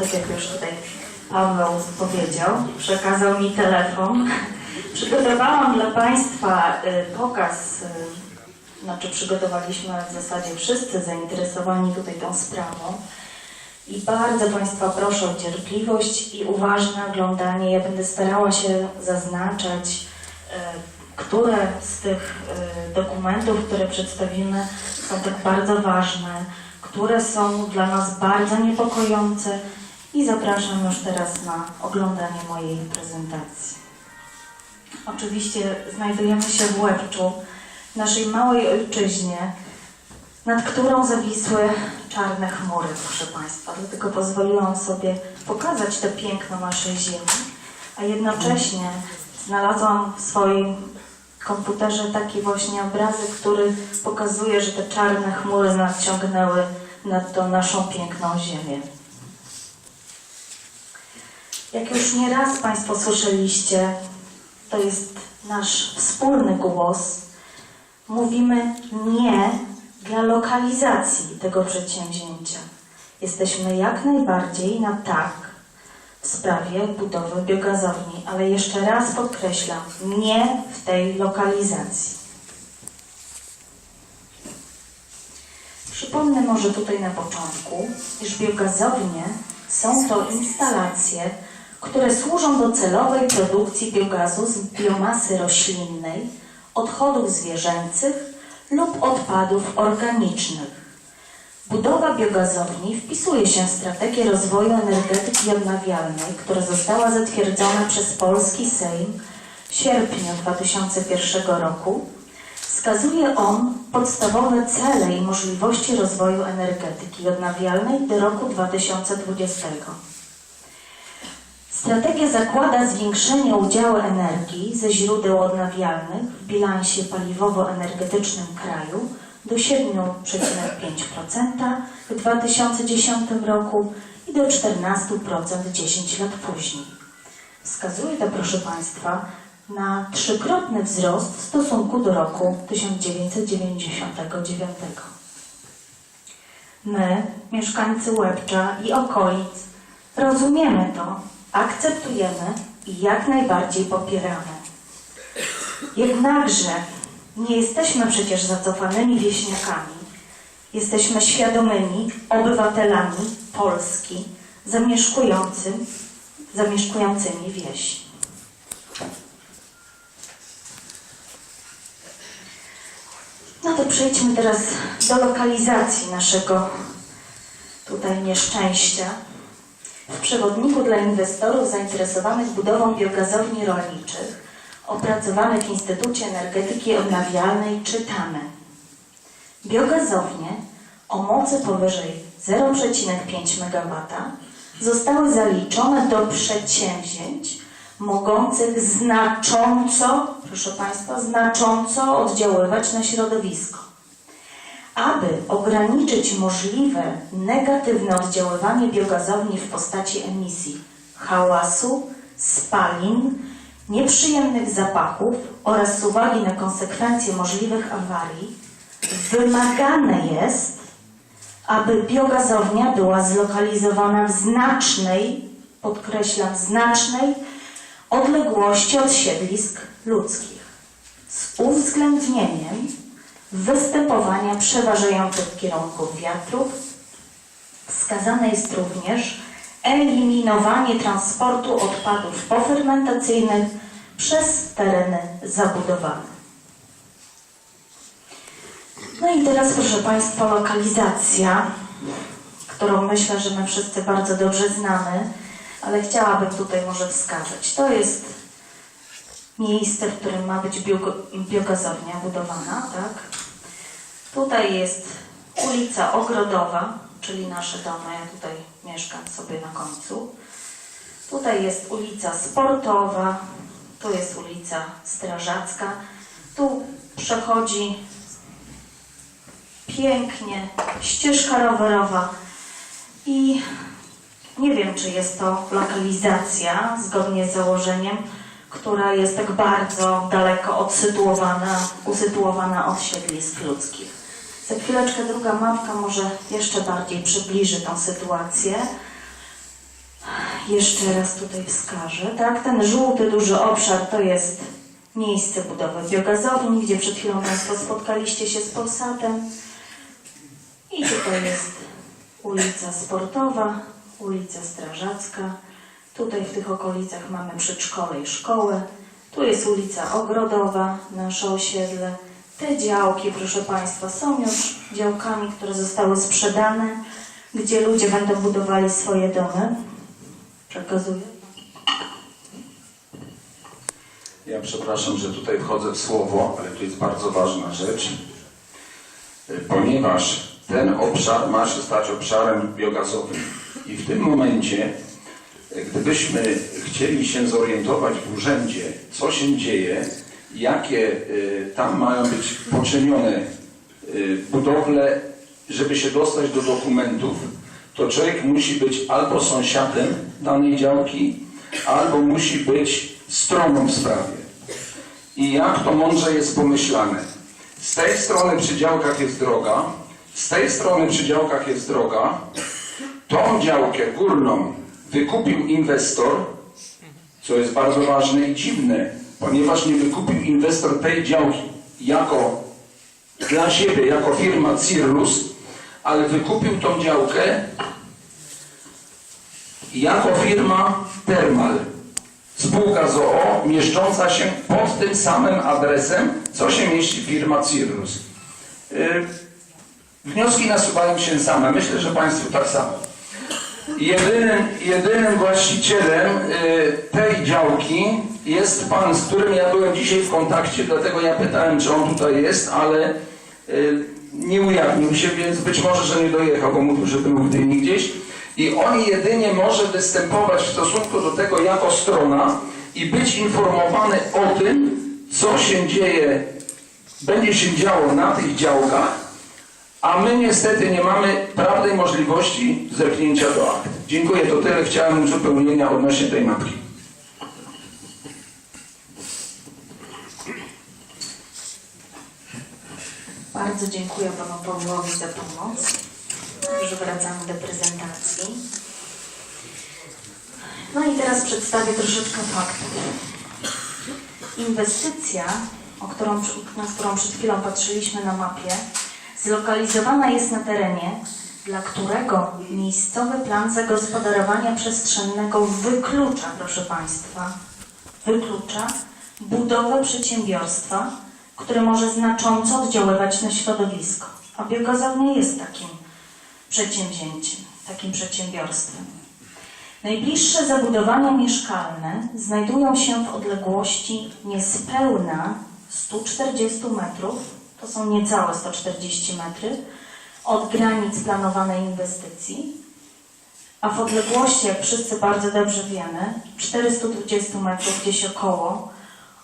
tak jak już tutaj Paweł powiedział, przekazał mi telefon. Przygotowałam dla Państwa y, pokaz, y, znaczy przygotowaliśmy w zasadzie wszyscy zainteresowani tutaj tą sprawą. I bardzo Państwa proszę o cierpliwość i uważne oglądanie. Ja będę starała się zaznaczać, y, które z tych dokumentów, które przedstawimy, są tak bardzo ważne, które są dla nas bardzo niepokojące i zapraszam już teraz na oglądanie mojej prezentacji. Oczywiście znajdujemy się w Łebczu, naszej małej ojczyźnie, nad którą zawisły czarne chmury, proszę Państwa. Dlatego pozwoliłam sobie pokazać to piękno naszej ziemi, a jednocześnie znalazłam w swoim komputerze taki właśnie obrazek, który pokazuje, że te czarne chmury nadciągnęły nad tą naszą piękną ziemię. Jak już nieraz Państwo słyszeliście, to jest nasz wspólny głos. Mówimy nie dla lokalizacji tego przedsięwzięcia. Jesteśmy jak najbardziej na tak w sprawie budowy biogazowni, ale jeszcze raz podkreślam, nie w tej lokalizacji. Przypomnę może tutaj na początku, iż biogazownie są to instalacje, które służą do celowej produkcji biogazu z biomasy roślinnej, odchodów zwierzęcych lub odpadów organicznych. Budowa biogazowni wpisuje się w strategię rozwoju energetyki odnawialnej, która została zatwierdzona przez polski Sejm w sierpniu 2001 roku. Wskazuje on podstawowe cele i możliwości rozwoju energetyki odnawialnej do roku 2020. Strategia zakłada zwiększenie udziału energii ze źródeł odnawialnych w bilansie paliwowo-energetycznym kraju do 7,5% w 2010 roku i do 14% 10 lat później. Wskazuje to, proszę Państwa, na trzykrotny wzrost w stosunku do roku 1999. My, mieszkańcy Łebcza i okolic, rozumiemy to, akceptujemy i jak najbardziej popieramy. Jednakże nie jesteśmy przecież zacofanymi wieśniakami. Jesteśmy świadomymi obywatelami Polski zamieszkującym, zamieszkującymi wieś. No to przejdźmy teraz do lokalizacji naszego tutaj nieszczęścia. W przewodniku dla inwestorów zainteresowanych budową biogazowni rolniczych opracowanych w Instytucie Energetyki Odnawialnej czytamy Biogazownie o mocy powyżej 0,5 MW zostały zaliczone do przedsięwzięć mogących znacząco, proszę Państwa, znacząco oddziaływać na środowisko. Aby ograniczyć możliwe negatywne oddziaływanie biogazowni w postaci emisji hałasu, spalin, nieprzyjemnych zapachów oraz z uwagi na konsekwencje możliwych awarii, wymagane jest, aby biogazownia była zlokalizowana w znacznej, podkreślam, znacznej odległości od siedlisk ludzkich. Z uwzględnieniem występowania przeważających kierunków wiatrów. Wskazane jest również eliminowanie transportu odpadów pofermentacyjnych przez tereny zabudowane. No i teraz, proszę Państwa, lokalizacja, którą myślę, że my wszyscy bardzo dobrze znamy, ale chciałabym tutaj może wskazać. To jest miejsce, w którym ma być biogazownia budowana, tak? Tutaj jest ulica Ogrodowa, czyli nasze domy, ja tutaj mieszkam sobie na końcu. Tutaj jest ulica Sportowa, tu jest ulica Strażacka. Tu przechodzi pięknie ścieżka rowerowa i nie wiem, czy jest to lokalizacja zgodnie z założeniem, która jest tak bardzo daleko odsytuowana, usytuowana od siedlisk ludzkich. Za chwileczkę druga mapka może jeszcze bardziej przybliży tą sytuację. jeszcze raz tutaj wskażę, tak? Ten żółty, duży obszar to jest miejsce budowy biogazowni, gdzie przed chwilą Państwo spotkaliście się z Polsatem. I tutaj jest ulica Sportowa, ulica Strażacka. Tutaj w tych okolicach mamy przedszkole i szkołę. Tu jest ulica Ogrodowa, nasze osiedle. Te działki, proszę Państwa, są już działkami, które zostały sprzedane, gdzie ludzie będą budowali swoje domy. Przekazuję. Ja przepraszam, że tutaj wchodzę w słowo, ale to jest bardzo ważna rzecz, ponieważ ten obszar ma się stać obszarem biogazowym. I w tym momencie, gdybyśmy chcieli się zorientować w urzędzie, co się dzieje, jakie y, tam mają być poczynione y, budowle, żeby się dostać do dokumentów, to człowiek musi być albo sąsiadem danej działki, albo musi być stroną w sprawie. I jak to mądrze jest pomyślane. Z tej strony przy działkach jest droga, z tej strony przy działkach jest droga. Tą działkę górną wykupił inwestor, co jest bardzo ważne i dziwne, ponieważ nie wykupił inwestor tej działki jako dla siebie, jako firma Cirrus, ale wykupił tą działkę jako firma Termal. Spółka ZOO mieszcząca się pod tym samym adresem, co się mieści firma Cirrus. Yy, wnioski nasuwają się same. Myślę, że Państwu tak samo. Jedynym, jedynym właścicielem y, tej działki jest pan, z którym ja byłem dzisiaj w kontakcie, dlatego ja pytałem, czy on tutaj jest, ale y, nie ujawnił się, więc być może, że nie dojechał, bo mówił, że był w Gdyni gdzieś. I on jedynie może występować w stosunku do tego jako strona i być informowany o tym, co się dzieje, będzie się działo na tych działkach, a my niestety nie mamy prawnej możliwości zerknięcia do akt. Dziękuję, to tyle. Chciałem uzupełnienia odnośnie tej mapki. Bardzo dziękuję Panu Pawłowi za pomoc. Już wracamy do prezentacji. No i teraz przedstawię troszeczkę faktów. Inwestycja, o którą, na którą przed chwilą patrzyliśmy na mapie, zlokalizowana jest na terenie, dla którego miejscowy plan zagospodarowania przestrzennego wyklucza, proszę Państwa, wyklucza budowę przedsiębiorstwa, które może znacząco oddziaływać na środowisko. A biogazownia jest takim przedsięwzięciem, takim przedsiębiorstwem. Najbliższe zabudowania mieszkalne znajdują się w odległości niespełna 140 metrów, to są niecałe 140 metry, od granic planowanej inwestycji, a w odległości, jak wszyscy bardzo dobrze wiemy, 420 metrów gdzieś około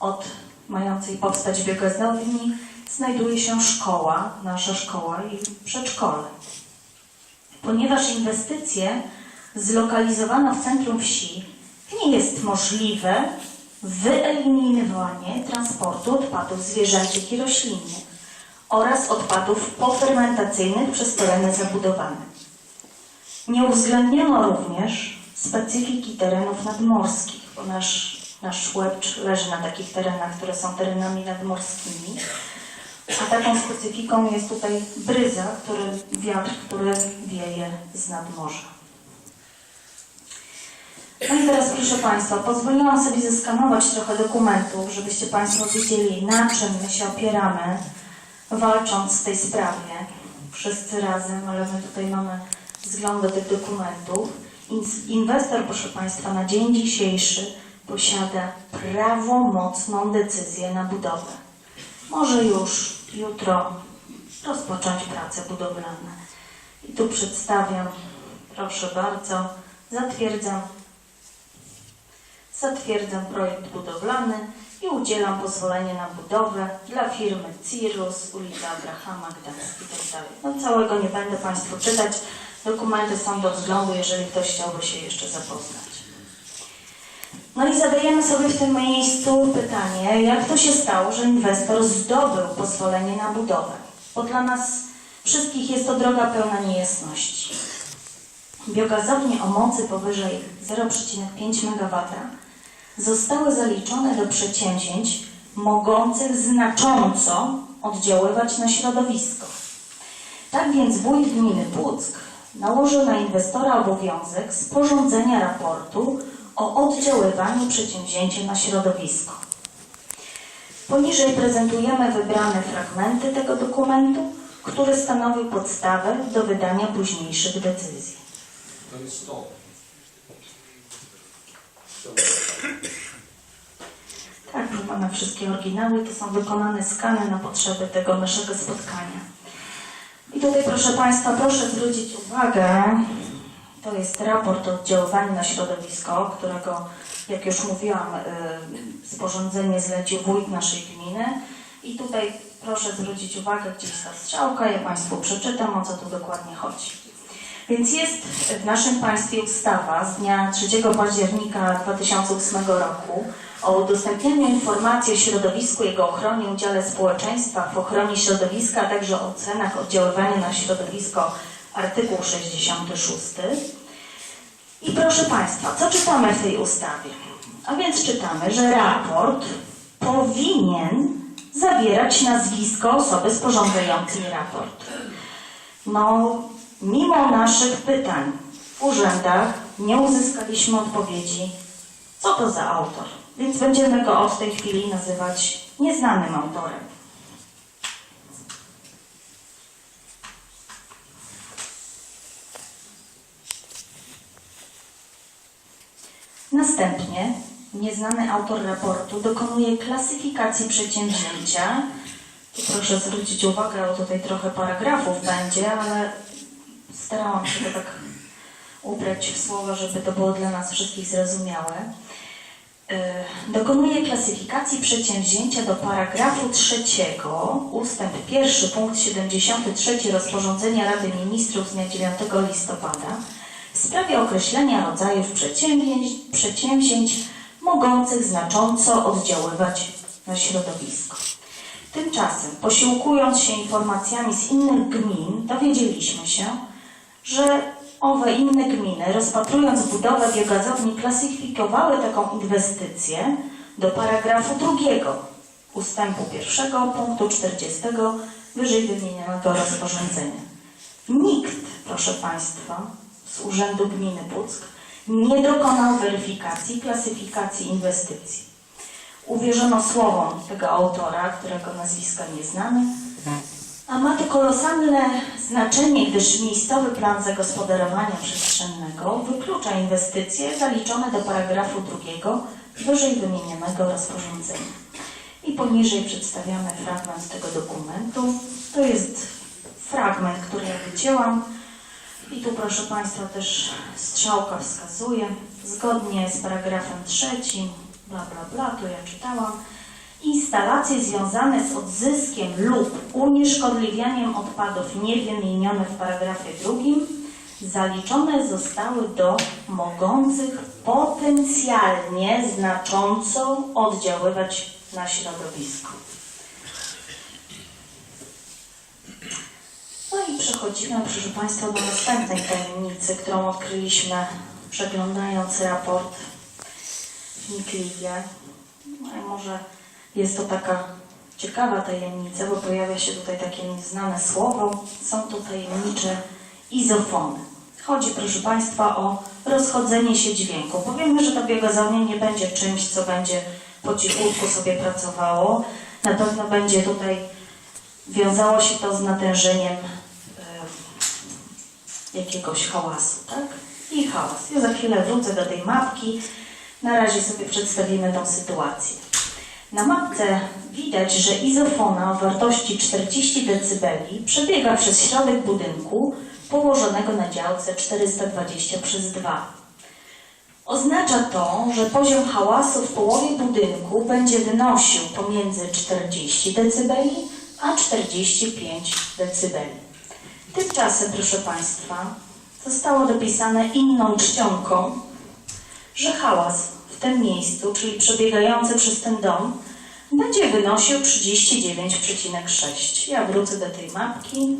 od mającej powstać biogazowni znajduje się szkoła, nasza szkoła i przedszkole. Ponieważ inwestycje zlokalizowane w centrum wsi nie jest możliwe wyeliminowanie transportu odpadów zwierzęcych i roślinnych oraz odpadów pofermentacyjnych przez tereny zabudowane. Nie uwzględniono również specyfiki terenów nadmorskich, bo nasz, nasz łebcz leży na takich terenach, które są terenami nadmorskimi. A taką specyfiką jest tutaj bryza, który, wiatr, który wieje z nadmorza. No i teraz proszę Państwa, pozwoliłam sobie zeskanować trochę dokumentów, żebyście Państwo wiedzieli, na czym my się opieramy, walcząc w tej sprawie. Wszyscy razem, ale my tutaj mamy wzgląd do tych dokumentów. Inwestor, proszę Państwa, na dzień dzisiejszy posiada prawomocną decyzję na budowę. Może już jutro rozpocząć prace budowlane. I tu przedstawiam, proszę bardzo, zatwierdzam Zatwierdzam projekt budowlany i udzielam pozwolenie na budowę dla firmy Cirrus, ulica Abrahama, Gdańsk i tak. No całego nie będę Państwu czytać. Dokumenty są do względu, jeżeli ktoś chciałby się jeszcze zapoznać. No i zadajemy sobie w tym miejscu pytanie, jak to się stało, że inwestor zdobył pozwolenie na budowę? Bo dla nas wszystkich jest to droga pełna niejasności. biogazownie o mocy powyżej 0,5 MW zostały zaliczone do przedsięwzięć mogących znacząco oddziaływać na środowisko. Tak więc wójt gminy Puck nałożył na inwestora obowiązek sporządzenia raportu o oddziaływaniu przedsięwzięcia na środowisko. Poniżej prezentujemy wybrane fragmenty tego dokumentu, który stanowił podstawę do wydania późniejszych decyzji. To jest to. Tak, proszę Pana, wszystkie oryginały to są wykonane skany na potrzeby tego naszego spotkania. I tutaj, proszę Państwa, proszę zwrócić uwagę, to jest raport o oddziaływaniu na środowisko, którego, jak już mówiłam, y, sporządzenie zlecił wójt naszej gminy. I tutaj proszę zwrócić uwagę, gdzie jest ta strzałka, ja Państwu przeczytam, o co tu dokładnie chodzi. Więc jest w naszym państwie ustawa z dnia 3 października 2008 roku o udostępnianiu informacji o środowisku, jego ochronie, udziale społeczeństwa w ochronie środowiska, a także o ocenach oddziaływania na środowisko, artykuł 66. I proszę Państwa, co czytamy w tej ustawie? A więc czytamy, że raport powinien zawierać nazwisko osoby sporządzającej raport. No, mimo naszych pytań w urzędach nie uzyskaliśmy odpowiedzi, co to za autor. Więc będziemy go od tej chwili nazywać nieznanym autorem. Następnie nieznany autor raportu dokonuje klasyfikacji przedsięwzięcia. Proszę zwrócić uwagę, bo tutaj trochę paragrafów będzie, ale starałam się to tak ubrać w słowa, żeby to było dla nas wszystkich zrozumiałe. Dokonuje klasyfikacji przedsięwzięcia do paragrafu trzeciego, ustęp pierwszy, punkt 73 rozporządzenia Rady Ministrów z dnia 9 listopada w sprawie określenia rodzajów przedsięwzięć, przedsięwzięć mogących znacząco oddziaływać na środowisko. Tymczasem, posiłkując się informacjami z innych gmin, dowiedzieliśmy się, że owe inne gminy, rozpatrując budowę biogazowni, klasyfikowały taką inwestycję do paragrafu drugiego ustępu pierwszego punktu 40 wyżej wymienionego rozporządzenia. Nikt, proszę Państwa, z Urzędu Gminy Puck nie dokonał weryfikacji klasyfikacji inwestycji. Uwierzono słowom tego autora, którego nazwiska nie znamy, a ma to kolosalne znaczenie, gdyż miejscowy plan zagospodarowania przestrzennego wyklucza inwestycje zaliczone do paragrafu drugiego wyżej wymienionego rozporządzenia. I poniżej przedstawiamy fragment tego dokumentu. To jest fragment, który ja wycięłam. I tu proszę Państwa też strzałka wskazuje, zgodnie z paragrafem trzecim, bla bla bla, tu ja czytałam, instalacje związane z odzyskiem lub unieszkodliwianiem odpadów nie wymienione w paragrafie drugim zaliczone zostały do mogących potencjalnie znacząco oddziaływać na środowisko. No i przechodzimy, proszę Państwa, do następnej tajemnicy, którą odkryliśmy przeglądając raport wnikliwie. No może jest to taka ciekawa tajemnica, bo pojawia się tutaj takie nieznane słowo. Są to tajemnicze izofony. Chodzi, proszę Państwa, o rozchodzenie się dźwięku. Powiemy, że ta biogazownia nie będzie czymś, co będzie po cichutku sobie pracowało. Na pewno będzie tutaj wiązało się to z natężeniem e, jakiegoś hałasu, tak? I hałas. Ja za chwilę wrócę do tej mapki. Na razie sobie przedstawimy tą sytuację. Na mapce widać, że izofona o wartości 40 dB przebiega przez środek budynku położonego na działce 420 przez 2. Oznacza to, że poziom hałasu w połowie budynku będzie wynosił pomiędzy 40 dB a 45 dB. Tymczasem, proszę Państwa, zostało dopisane inną czcionką, że hałas tym miejscu, czyli przebiegający przez ten dom, będzie wynosił 39,6. Ja wrócę do tej mapki.